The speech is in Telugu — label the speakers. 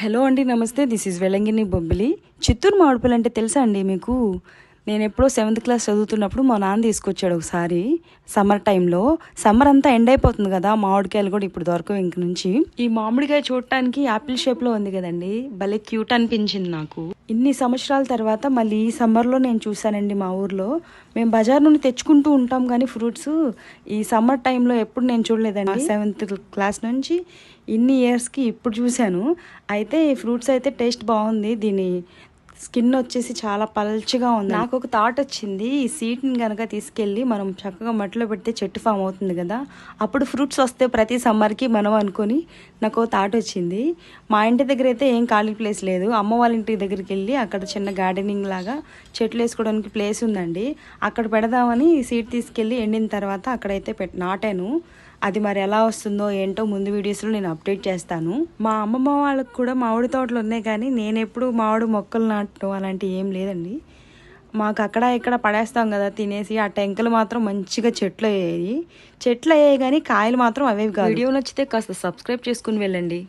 Speaker 1: హలో అండి నమస్తే. This is Velangini Bobbili. Chittoor Mamidipalli అంటే తెలుసా అండి మీకు? నేను ఎప్పుడో సెవెంత్ క్లాస్ చదువుతున్నప్పుడు మా నాన్న తీసుకొచ్చాడు ఒకసారి సమ్మర్ టైంలో సమ్మర్ అంతా ఎండ్ అయిపోతుంది కదా మామిడికాయలు కూడా ఇప్పుడు దొరకవు ఇంక నుంచి. ఈ మామిడికాయ చూడటానికి యాపిల్ షేప్లో ఉంది కదండి భలే క్యూట్ అనిపించింది నాకు. ఇన్ని సంవత్సరాల తర్వాత మళ్ళీ ఈ సమ్మర్లో నేను చూశానండి మా ఊర్లో. మేము బజార్ నుండి తెచ్చుకుంటూ ఉంటాం కానీ ఫ్రూట్స్ ఈ సమ్మర్ టైంలో ఎప్పుడు నేను చూడలేదండి. సెవెంత్ క్లాస్ నుంచి ఇన్ని ఇయర్స్కి ఇప్పుడు చూశాను. అయితే ఈ ఫ్రూట్స్ అయితే టేస్ట్ బాగుంది దీని స్కిన్ వచ్చేసి చాలా పల్చగా ఉంది. నాకు ఒక థాట్ వచ్చింది. ఈ సీడ్ని కనుక తీసుకెళ్ళి మనం చక్కగా మట్టిలో పెడితే చెట్టు ఫామ్ అవుతుంది కదా. అప్పుడు ఫ్రూట్స్ వస్తే ప్రతి సమ్మర్కి మనం అనుకొని నాకు ఒక థాట్ వచ్చింది. మా ఇంటి దగ్గర అయితే ఏం ఖాళీ ప్లేస్ లేదు. అమ్మ వాళ్ళ ఇంటి దగ్గరికి వెళ్ళి అక్కడ చిన్న గార్డెనింగ్ లాగా చెట్లు వేసుకోవడానికి ప్లేస్ ఉందండి. అక్కడ పెడదామని ఈ సీడ్ తీసుకెళ్ళి ఎండిన తర్వాత అక్కడైతే పెట్ నాటాను. అది మరి ఎలా వస్తుందో ఏంటో ముందు వీడియోస్లో నేను అప్డేట్ చేస్తాను. మా అమ్మమ్మ వాళ్ళకి కూడా మామిడి తోటలు ఉన్నాయి కానీ నేను ఎప్పుడు మామిడి మొక్కలు నాటడం అలాంటివి ఏం లేదండి. మాకు అక్కడ ఇక్కడ పడేస్తాం కదా తినేసి ఆ టెంకలు మాత్రం మంచిగా చెట్లు అయ్యాయి చెట్లు అయ్యాయి కానీ కాయలు మాత్రం అవేవి కాదు. వీడియో నచ్చితే కాస్త సబ్స్క్రైబ్ చేసుకుని వెళ్ళండి.